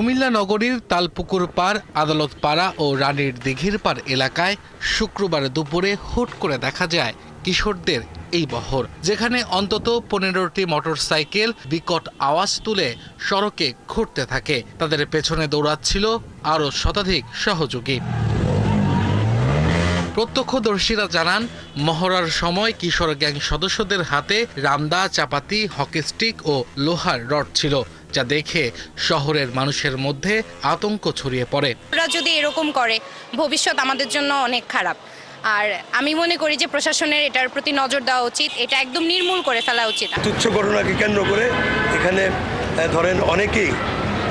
কুমিল্লা নগরীর তালপুকুর পাড় আদালত পাড়া ও রানীর দিঘির পাড় এলাকায় শুক্রবার দুপুরে হুট করে দেখা যায় কিশোরদের এই বহর, যেখানে অন্তত পনেরোটি মোটরসাইকেল বিকট আওয়াজ তুলে সড়কে ঘুরতে থাকে। তাদের পেছনে দৌড়াচ্ছিল আরও শতাধিক সহযোগী। প্রত্যক্ষদর্শীরা জানান, মহড়ার সময় কিশোর গ্যাং সদস্যদের হাতে রামদা, চাপাতি, হকি স্টিক ও লোহার রড ছিল। যা দেখে শহরের মানুষের মধ্যে আতঙ্ক ছড়িয়ে পড়ে। ওরা যদি এরকম করে ভবিষ্যৎ আমাদের জন্য অনেক খারাপ। আর আমি মনে করি যে প্রশাসনের এটার প্রতি নজর দেওয়া উচিত এটা একদম নির্মূল করে ফেলা উচিত। তুচ্ছ ঘটনাকে কেন্দ্র করে এখানে ধরেন অনেকেই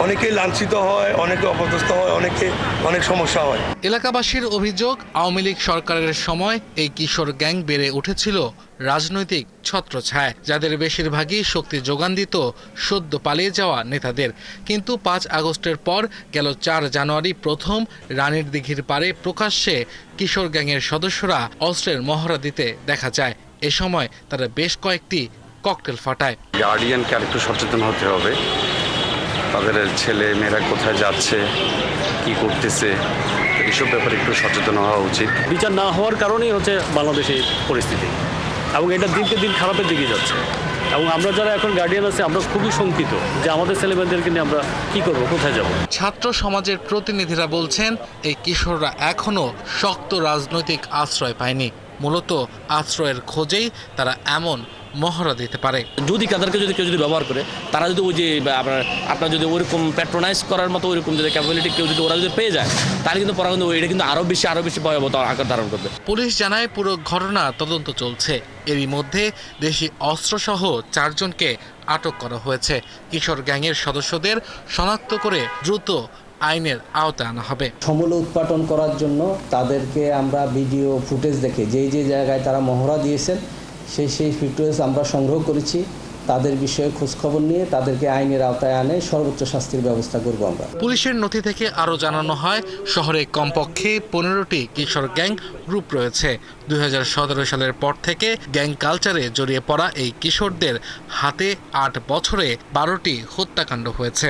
অনেকেই লাঞ্ছিত হয় অনেকে অপদস্থ হয় অনেকে অনেক সমস্যা হয়। এলাকাবাসীর অভিযোগ আওয়ামী লীগ সরকারের সময় এই কিশোর গ্যাং বেড়ে উঠেছিল রাজনৈতিক ছত্রছায় যাদের বেশিরভাগই শক্তি যোগান দিত সদ্য পালিয়ে যাওয়া নেতাদের। কিন্তু পাঁচ আগস্টের পর গেল চার জানুয়ারি প্রথম রানীর দিঘির পারে প্রকাশ্যে কিশোর গ্যাংয়ের সদস্যরা অস্ত্রের মহড়া দিতে দেখা যায়। এ সময় তারা বেশ কয়েকটি ককটেল ফাটায়। গার্ডিয়ানকে আরেকটু সচেতন হতে হবে। তাদের ছেলে মেয়েরা কোথায় যাচ্ছে কি করতেছে এসব ব্যাপারে একটু সচেতন হওয়া উচিত। বিচার না হওয়ার কারণেই হচ্ছে বাংলাদেশের পরিস্থিতি। এবং এটা দিনকে দিন খারাপের দিকে যাচ্ছে। এবং আমরা যারা এখন গার্ডিয়ান আছে আমরা খুবই শঙ্কিত যে আমাদের ছেলেমেয়েদেরকে নিয়ে আমরা কি করব কোথায় যাব? ছাত্র সমাজের প্রতিনিধিরা বলছেন এই কিশোররা এখনও শক্ত রাজনৈতিক আশ্রয় পায়নি। মূলত আশ্রয়ের খোঁজেই তারা এমন মহড়া দিতে পারে। যদি তাদেরকে যদি কেউ যদি ব্যবহার করে তারা যদি ওই যে আপনার আপনার যদি ওইরকম প্যাট্রোনাইজ করার মতো ওইরকম যদি ক্যাপাবিলিটি কেউ যদি ওরা যদি পেয়ে যায় তাহলে কিন্তু পরে কিন্তু এটা কিন্তু আরও বেশি আরও বেশি ভয়াবহ আকার ধারণ করবে। পুলিশ জানায় পুরো ঘটনা তদন্ত চলছে। এরই মধ্যে দেশি অস্ত্রসহ চারজনকে আটক করা হয়েছে। কিশোর গ্যাংয়ের সদস্যদের শনাক্ত করে দ্রুত আইনের আওতায় আনা হবে। সমূল উৎপাটন করার জন্য তাদেরকে আমরা ভিডিও ফুটেজ দেখে যেই যে জায়গায় তারা মহড়া দিয়েছেন সেই সেই ফুটেজ আমরা সংগ্রহ করেছি। তাদের বিষয়ে খোঁজখবর নিয়ে তাদেরকে আইনের আওতায় আনে সর্বোচ্চ শাস্তির ব্যবস্থা করব আমরা। পুলিশের নথি থেকে আরও জানানো হয় শহরে কমপক্ষে পনেরোটি কিশোর গ্যাং গ্রুপ রয়েছে। দু হাজার সতেরো সালের পর থেকে গ্যাং কালচারে জড়িয়ে পড়া এই কিশোরদের হাতে আট বছরে বারোটি হত্যাকাণ্ড হয়েছে।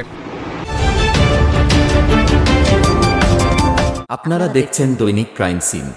আপনারা দেখছেন দৈনিক ক্রাইম সিন।